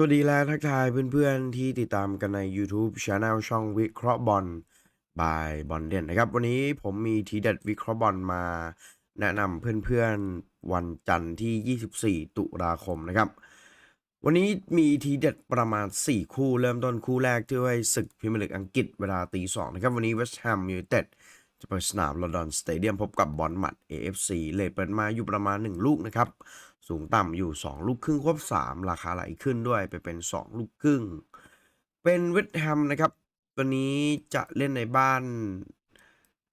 สวัสดีและทักทายเพื่อนๆที่ติดตามกันใน YouTube Channel ช่องวิเคราะห์บอลบายบอลเด่นนะครับ วันนี้ผมมีทีเด็ดวิเคราะห์บอลมา แนะนำเพื่อนๆวันจันทร์ที่ 24 ตุลาคมนะครับ วันนี้มีทีเด็ดประมาณ 4 คู่เริ่มต้นคู่แรกที่ให้ศึกพรีเมียร์ลีกอังกฤษเวลาตี2นะครับ วันนี้เวสต์แฮมยูไนเต็ดจะเปิดสนามลอนดอนสเตเดียมพบกับบอลหมัด AFC เลทเปิดมาอยู่ประมาณ 1 ลูกนะครับ สูงต่ำอยู่ 2 ลูกครึ่งควบ 3 ราคาไหลขึ้นด้วยไปเป็น 2 ลูกครึ่ง เป็นเวสต์แฮมนะครับ ตัวนี้จะเล่นในบ้าน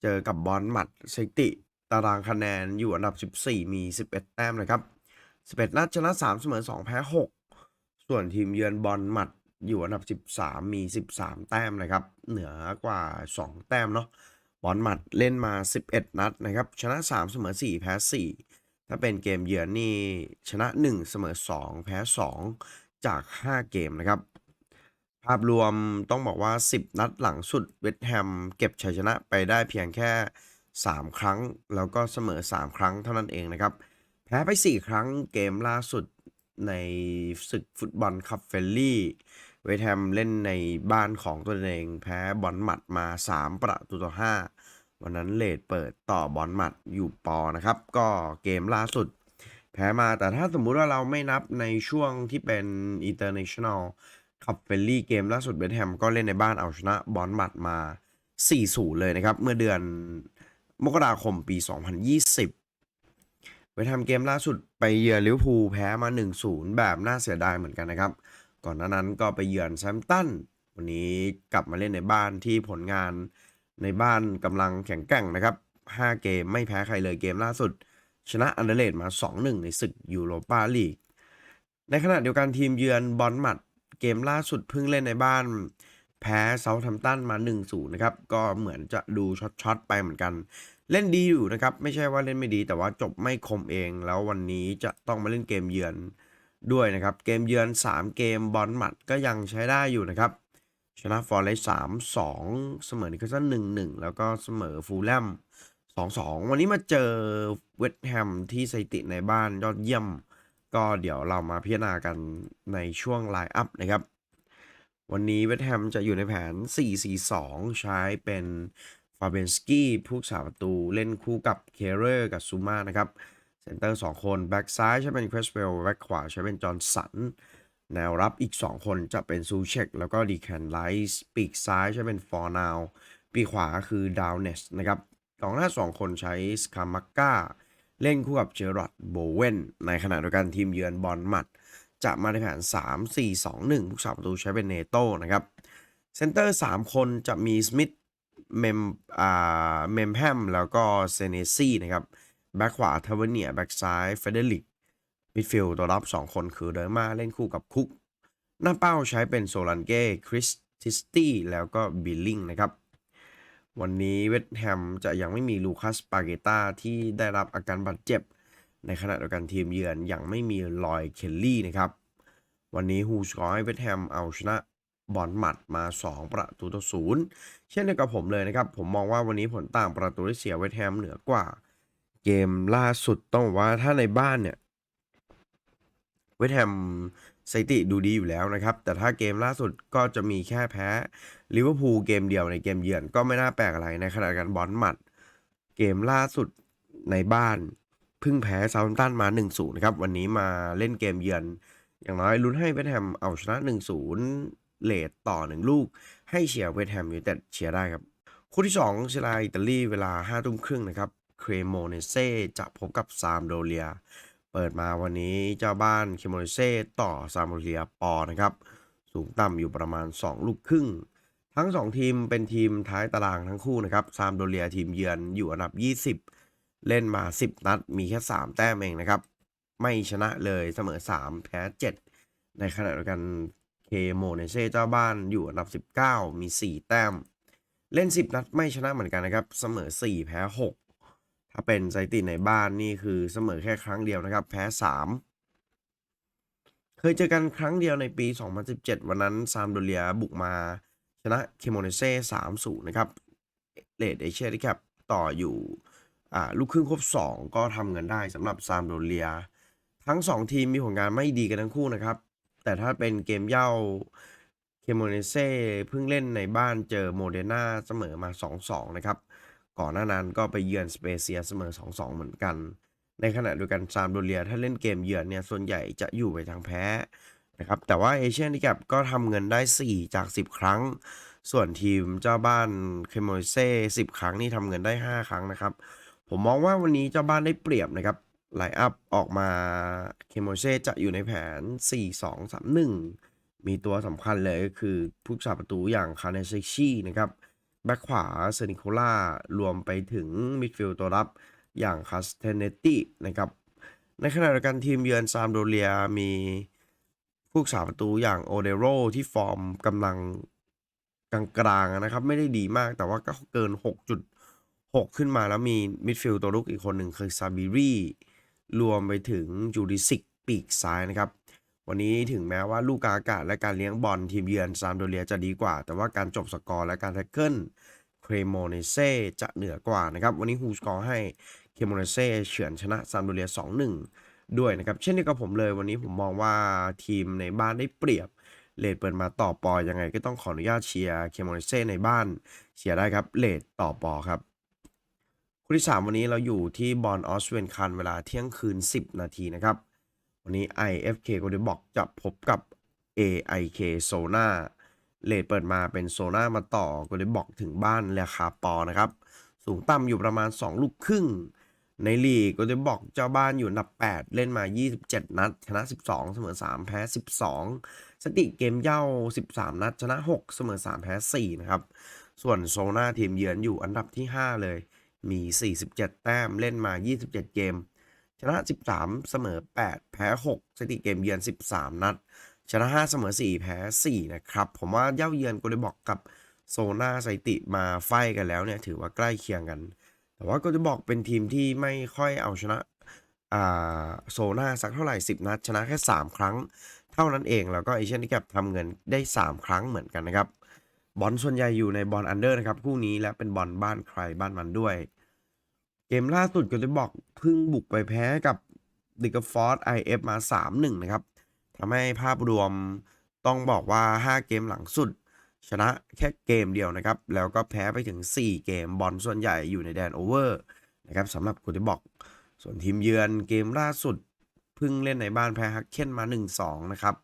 เจอกับบอลหมัดสติ ตารางคะแนนอยู่อันดับ 14 มี 11 แต้มนะครับ 11 นัดชนะ 3 เสมอ 2 แพ้ 6 ส่วนทีมเยือนบอลหมัดอยู่อันดับ 13 มี 13 แต้มนะครับ เหนือกว่า 2 แต้มเนาะบอลหมัดเล่นมา 11 นัดนะครับ ชนะ 3 เสมอ 4 แพ้ 4 ถ้าเป็นเกมเยือนนี่ชนะ 1 เสมอ 2 แพ้ 2 จาก 5 เกมนะครับ ภาพรวมต้องบอกว่า 10 นัดหลังสุดเวสต์แฮมเก็บชัยชนะไปได้เพียงแค่ 3 ครั้ง แล้วก็เสมอ 3 ครั้งเท่านั้นเองนะครับ แพ้ไป 4 ครั้งเกมล่าสุดในศึกฟุตบอลคัพเฟลลี่ เวสต์แฮมเล่นในบ้านของตัวเอง แพ้บอลหมัดมา 3 ประตูต่อ 5 วันนั้นเลดเปิดต่อบอลหมัดอยู่ปอนะครับ ก็เกมล่าสุด แพ้มาแต่ถ้าสมมุติว่าเราไม่นับในช่วงที่เป็น International คัพเฟลลี่เกมล่าสุดเวสต์แฮมก็เล่นในบ้านเอาชนะบอลหมัดมา 4-0 เลยนะครับ เมื่อเดือนมกราคมปี 2020เวสต์แฮมเกมล่าสุดไปเยือนลิเวอร์พูลแพ้มา 1-0 แบบน่าเสียดายเหมือนกันนะครับ ก่อนหน้านั้นก็ไปเยือนแซมตัน วันนี้กลับมาเล่นในบ้านที่ผลงาน ในบ้านกำลังแข็งแกร่งนะครับ 5 เกมไม่แพ้ใครเลยเกมล่าสุด ชนะอันเดเลดมา 2-1 ในศึกยูโรปาลีก ในขณะเดียวกันทีมเยือนบอลหมัดเกมล่าสุดเพิ่งเล่นในบ้านแพ้เซาท์แฮมตันมา 1-0 นะครับ ก็เหมือนจะดูช็อตๆไปเหมือนกัน เล่นดีอยู่นะครับ ไม่ใช่ว่าเล่นไม่ดี แต่ว่าจบไม่คมเอง แล้ววันนี้จะต้องมาเล่นเกมเยือนด้วยนะครับ เกมเยือน 3 เกมบอลหมัดก็ยังใช้ได้อยู่นะครับ ชนะฟอร์เรสสามสองเสมอนิคสันหนึ่งหนึ่งแล้วก็เสมอฟูลแลมสองสองวันนี้มาเจอเวสต์แฮมที่สถิติในบ้านยอดเยี่ยม ก็เดี๋ยวเรามาพิจารณากันในช่วงไลน์อัพนะครับ วันนี้เวสต์แฮมจะอยู่ในแผน 4-4-2 ใช้เป็นฟาเบนสกี้ผู้สาประตูเล่นคู่กับเคเรอร์กับซูมานะครับเซนเตอร์ 2 คน แบ็กซ้ายใช้เป็นครสเวลแบ็กขวาใช้เป็นจอห์นสัน แนวรับอีก 2 คนจะเป็นซูเช็กแล้วก็ดีแคนไลส์ปีกซ้ายใช้เป็นฟอร์นาวปีขวาคือดาวเนสนะครับกองหน้า 2 คนใช้สคามักกาเล่นคู่กับเจอร์รัดโบเวนในขณะเดียวกันทีมเยือนบอลมัด จะมาในแผน 3 4 2 1ผู้สาประตูใช้เป็นเนโต้นะครับเซนเตอร์ 3 คนจะมีสมิธเมมอ่าเมมแฮมแล้วก็เซเนซี่นะครับแบ็คขวาเทเวเนียแบ็คซ้ายเฟเดริก มิดฟิลด์ตัวรับ 2 คนคือเดอร์มาเล่นคู่กับคุก หน้าเป้าใช้เป็นโซลันเก้คริสติสตี้แล้วก็บิลลิงนะครับ วันนี้เวสต์แฮมจะยังไม่มีลูคัสปาเกตาที่ได้รับอาการบาดเจ็บ ในขณะเดียวกันทีมเยือนยังไม่มีลอยเคลลี่นะครับ วันนี้ฮูสกอร์ให้เวสต์แฮมเอาชนะบอลหมัดมา 2 ประตูต่อศูนย์เช่นเดียวกับผมเลยนะครับ ผมมองว่าวันนี้ผลต่างประตูได้เสียเวสต์แฮมเหนือกว่า เกมล่าสุดต้องบอกว่าถ้าในบ้านเนี่ย เวสต์แฮมสถิติดูดีอยู่แล้วนะครับ แต่ถ้าเกมล่าสุดก็จะมีแค่แพ้ลิเวอร์พูลเกมเดียวในเกมเยือนก็ไม่น่าแปลกอะไรในขณะกันบอลหมัด เกมล่าสุดในบ้านเพิ่งแพ้ซาท์แฮมป์ตันมา 1-0นะครับ วันนี้มาเล่นเกมเยือน อย่างน้อยลุ้นให้เวสต์แฮมเอาชนะ 1-0 เลทต่อ 1 ลูก ให้เชียร์เวสต์แฮมอยูไนเต็ดเชียร์ได้ครับ คู่ที่2เชียร์ไลอิตาลีเวลา5ทุ่มครึ่งนะครับ เครโมเนเซ่จะพบกับซามโดเลีย เปิดมาวันนี้เจ้าบ้านเคโมเนเซ่ต่อซามโดเลียปอนะครับ สูงต่ำอยู่ประมาณ 2 ลูกครึ่ง ทั้ง 2 ทีมเป็นทีมท้ายตารางทั้งคู่นะครับซามโดเลียทีมเยือนอยู่อันดับ 20 เล่นมา 10 นัด มีแค่ 3 แต้มเองนะครับ ไม่ชนะเลยเสมอ 3 แพ้ 7 ในขณะเดียวกันเคโมเนเซ่เจ้าบ้านอยู่อันดับ 19 มี 4 แต้ม เล่น 10 นัดไม่ชนะเหมือนกันนะครับ เสมอ 4 แพ้ 6 ถ้าเป็นสถิติในบ้านนี่คือเสมอแค่ครั้งเดียวนะครับ แพ้ 3 เคยเจอกันครั้งเดียวในปี 2017 วันนั้นซามโดเลียบุกมาชนะเคโมเนเซ่3-0 นะครับเลดเอเชียที่แคปต่ออยู่อ่าลูกครึ่งครบ 2 ก็ทำเงินได้สำหรับซามโดเลีย ทั้ง 2 ทีมมีผลงานไม่ดีกันทั้งคู่นะครับ แต่ถ้าเป็นเกมเย้าเคโมเนเซ่เพิ่งเล่นในบ้านเจอโมเดนาเสมอมา 2-2 นะครับ ก่อนหน้านั้นก็ไปเยือนสเปเซียเสมอ 2-2 เหมือนกัน ในขณะเดียวกันซามโดเรียถ้าเล่นเกมเยือนเนี่ยส่วนใหญ่จะอยู่ไปทางแพ้นะครับแต่ว่าเอเชียน d ิ c กก็ทำเงินได้ 4 จาก 10 ครั้ง ส่วนทีมเจ้าบ้านเคมเนเซ่10 ครั้งนี่ทำเงินได้ 5 ครั้งนะครับ ผมมองว่าวันนี้เจ้าบ้านได้เปรียบนะครับไลอัพออกมาเคโมเช่จะอยู่ในแผน 4-2-3-1 มีตัวสำคัญเลยก็คือผู้สาประตูอย่างคาเนเซชีนะครับ แบ็คขวาเซนิโคล่ารวมไปถึงมิดฟิลด์ตัวรับอย่างคาสเทเนตินะครับ ในขณะเดียวกันทีมเยือนซามโดเรียมีผู้สาประตูอย่างโอเดโรที่ฟอร์มกำลังกลางๆนะครับ ไม่ได้ดีมากแต่ว่าก็เกิน 6.6 ขึ้นมาแล้วมีมิดฟิลด์ตัวลุกอีกคนหนึ่งคือซาบิรีรวมไปถึงจูดิสิกปีกซ้ายนะครับ วันนี้ถึงแม้ว่าลูกกาอากาศและการเลี้ยงบอลทีมเยือนซามโดเรียจะดีกว่า แต่ว่าการจบสกอร์และการแท็กเกิลเครโมเนเซ่จะเหนือกว่านะครับ วันนี้ฮูสกอร์ให้เคโมเนเซ่เฉือนชนะซามโดเรีย 2-1 ด้วยนะครับ เช่นเดียวกับผมเลยวันนี้ผมมองว่าทีมในบ้านได้เปรียบเลดเปิดมาต่อปอยังไงก็ต้องขออนุญาตเชียร์เคโมเนเซ่ในบ้านเชียร์ได้ครับเลดต่อปอครับ คู่ที่ 3 วันนี้เราอยู่ที่บอลออสเวนคันเวลาเที่ยงคืน 10 นาทีนะครับ วันนี้ IFK โกลเด้นบอกจะพบกับ AIK โซนาเลทเปิดมาเป็นโซนามาต่อโกลเด้นบอกถึงบ้านราคาปอนะครับ สูงต่ำอยู่ประมาณ 2 ลูกครึ่ง ในลีกโกลเด้นบอกเจ้าบ้านอยู่อันดับ 8 เล่นมา 27 นัด ชนะ 12 เสมอ 3 แพ้ 12 สติเกมเย่า 13 นัด ชนะ 6 เสมอ 3 แพ้ 4 นะครับ ส่วนโซนาทีมเยือนอยู่อันดับที่ 5 เลย มี 47 แต้มเล่นมา 27 เกม ชนะ 13 เสมอ 8 แพ้ 6 สถิติเกมเยือน 13 นัด ชนะ 5 เสมอ 4 แพ้ 4 นะครับ ผมว่าเย่าเยือนก็เลยบอกกับโซนาสถิติมาไฟกันแล้วเนี่ย ถือว่าใกล้เคียงกัน แต่ว่าก็จะบอกเป็นทีมที่ไม่ค่อยเอาชนะโซนาสักเท่าไหร่ 10 นัด ชนะแค่ 3 ครั้ง เท่านั้นเอง แล้วก็เอเชียนที่กับทำเงินได้ 3 ครั้งเหมือนกันนะครับบอลส่วนใหญ่อยู่ในบอลอันเดอร์นะครับคู่นี้และเป็นบอลบ้านใครบ้านมันด้วย เกมล่าสุดก็จะบอกเพิ่งบุกไปแพ้กับดิกฟอร์ดไอเอฟมา3-1นะครับทำให้ภาพรวมต้องบอกว่า 5 เกมหลังสุด ชนะแค่เกมเดียวนะครับ แล้วก็แพ้ไปถึง 4 เกมบอลส่วนใหญ่อยู่ในแดนโอเวอร์นะครับสำหรับกูจะบอก ส่วนทีมเยือนเกมล่าสุดเพิ่งเล่นในบ้านแพ้ฮักเคนมา 1-2 นะครับ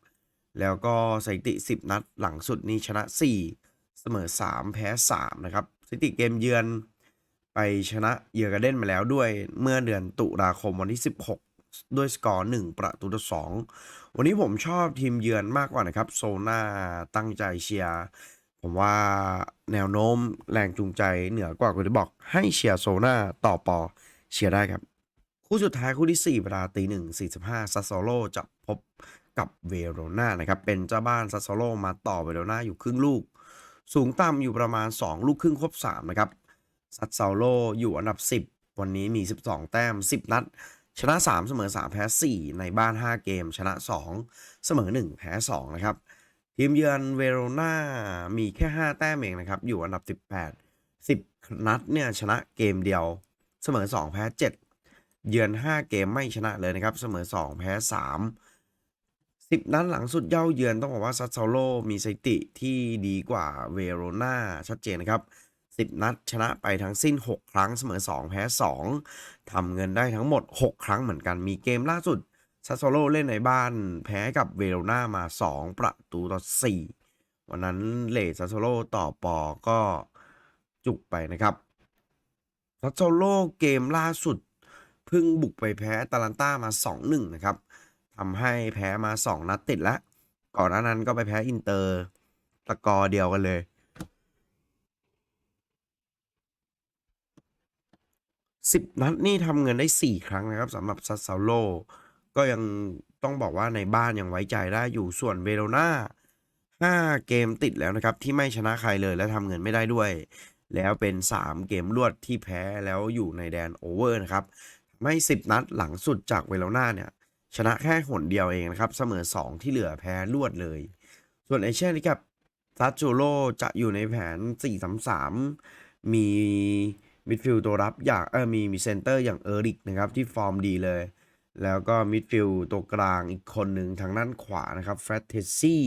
แล้วก็สถิติ 10 นัดหลังสุดนี้ชนะ 4 เสมอ 3 แพ้ 3 นะครับสถิติเกมเยือน ไปชนะเยอร์กาเดนมาแล้วด้วยเมื่อเดือนตุลาคมวันที่ 16 ด้วยสกอร์ 1 ประตูต่อ2วันนี้ผมชอบทีมเยือนมากกว่านะครับ โซน่าตั้งใจเชียร์ผมว่าแนวโน้มแรงจูงใจเหนือกว่าคุณจะบอกให้เชียร์โซน่าต่อปอเชียร์ได้ครับ คู่สุดท้ายคู่ที่ 4 เวลาตีหนึ่งสี่สิบห้าซัสโซโลจะพบกับเวโรนานะครับ เป็นเจ้าบ้านซัสโซโลมาต่อเวโรนาอยู่ครึ่งลูก สูงต่ำอยู่ประมาณ 2 ลูกครึ่งครบ3นะครับ ซัตเซาโลอยู่อันดับ 10 วันนี้มี 12 แต้ม 10 นัด ชนะ 3 เสมอ 3 แพ้ 4 ในบ้าน 5 เกม ชนะ 2 เสมอ 1 แพ้ 2 นะครับ ทีมเยือนเวโรนามีแค่ 5 แต้มเองนะครับ อยู่อันดับ 18 10 นัดเนี่ยชนะเกมเดียว เสมอ 2 แพ้ 7 เยือน 5 เกมไม่ชนะเลยนะครับ เสมอ 2 แพ้ 3 10 นัดหลังสุดเย่าเยือนต้องบอกว่าซัตเซาโลมีสถิติที่ดีกว่าเวโรนาชัดเจนนะครับ 10 นัด ชนะไปทั้งสิ้น 6 ครั้งเสมอ 2 แพ้ 2ทำเงินได้ทั้งหมด 6 ครั้งเหมือนกันมีเกมล่าสุดซัตโซโลเล่นในบ้านแพ้กับเวโรนามา 2 ประตูต่อ 4 วันนั้นเลซัตโซโลต่อปอก็จุกไปนะครับซัตโซโลเกมล่าสุดเพิ่งบุกไปแพ้ตาลันต้ามา 2-1 นะครับทำให้แพ้มา 2 นัดติดแล้ว ก่อนหน้านั้นก็ไปแพ้อินเตอร์ตะกอเดียวกันเลย 10นัดนี่ทำเงินได้ 4 ครั้งนะครับสำหรับซัสซาโล ก็ยังต้องบอกว่าในบ้านยังไว้ใจได้อยู่ส่วนเวโรนา5 เกมติดแล้วนะครับ ที่ไม่ชนะใครเลยและทำเงินไม่ได้ด้วย แล้วเป็น 3 เกมรวดที่แพ้แล้วอยู่ในแดนโอเวอร์นะครับทำให้10 นัดหลังสุดจากเวโรนาเนี่ยชนะแค่หนเดียวเองนะครับ เสมอ 2 ที่เหลือแพ้รวดเลย ส่วนเอเชียนลิกับซัตจูโรจะอยู่ในแผน 4-3-3 มี มิดฟิลด์ตัวรับอย่างเออมีมีเซนเตอร์อย่างเออริกนะครับที่ฟอร์มดีเลย แล้วก็มิดฟิลด์ตัวกลางอีกคนหนึ่งทางด้านขวานะครับแฟรตเทซี่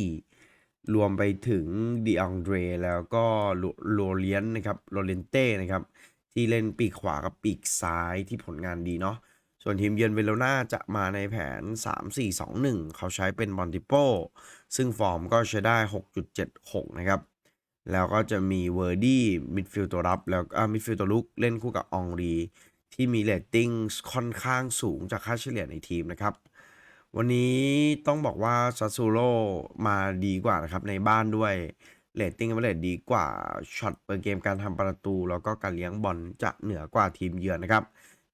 รวมไปถึงดิอังเดรแล้วก็โลเลียนนะครับโรเลนเต้นะครับที่เล่นปีกขวากับปีกซ้ายที่ผลงานดีเนาะส่วนทีมเยือนเวโรนาจะมาในแผน 3-4-2-1 เขาใช้เป็นบอนติโปซึ่งฟอร์มก็ใช้ได้ 6.76 นะครับ แล้วก็จะมีเวอร์ดี้มิดฟิลด์ตัวรับ แล้วก็มิดฟิลด์ตัวลุกเล่นคู่กับอองรีที่มีเรตติ้งค่อนข้างสูงจากค่าเฉลี่ยในทีมนะครับ วันนี้ต้องบอกว่าซัสซูโรมาดีกว่านะครับ ในบ้านด้วยเรตติ้งเอเวอเรดีกว่าช็อตเปิดเกมการทำประตู แล้วก็การเลี้ยงบอลจะเหนือกว่าทีมเยือนนะครับ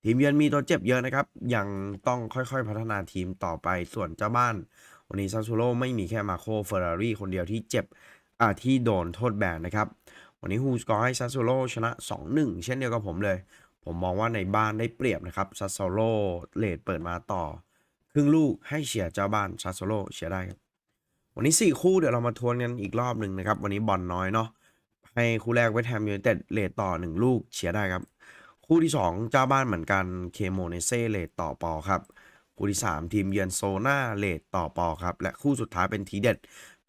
ทีมเยือนมีตัวเจ็บเยอะนะครับ ยังต้องค่อยๆพัฒนาทีมต่อไปส่วนเจ้าบ้าน วันนี้ซัสซูโรไม่มีแค่มาโคเฟอร์รารี่คนเดียวที่เจ็บ ที่โดนโทษแบนนะครับ วันนี้ฮูสกอร์ให้ซัสโซโรชนะ 2-1 เช่นเดียวกับผมเลย ผมมองว่าในบ้านได้เปรียบนะครับซัสโซโลเลดเปิดมาต่อ ครึ่งลูกให้เชียเจ้าบ้านซัสโซโลเชียได้ครับวันนี้ 4 คู่เดี๋ยวเรามาทวนกันอีกรอบหนึ่งนะครับ วันนี้บอลน้อยเนาะให้คู่แรกเวสต์แฮมยูไนเต็ดเลดต่อ 1 ลูกเชียได้ครับ คู่ที่ 2 เจ้าบ้านเหมือนกันเคโมเนเซ่เลดต่อปอครับคู่ที่ 3 ทีมเยือนโซนาเลดต่อปอครับ และคู่สุดท้ายเป็นทีเด็ด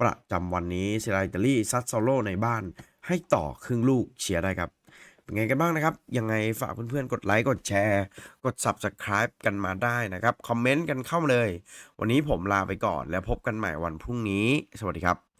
ประจำวันนี้เซราอิตาลีซัดโซโลในบ้านให้ต่อครึ่งลูกเชียร์ได้ครับ เป็นไงกันบ้างนะครับ ยังไงฝากเพื่อนๆ กดไลค์ กดแชร์ กด Subscribe กันมาได้นะครับ คอมเมนต์กันเข้ามาเลย วันนี้ผมลาไปก่อนแล้วพบกันใหม่วันพรุ่งนี้ สวัสดีครับ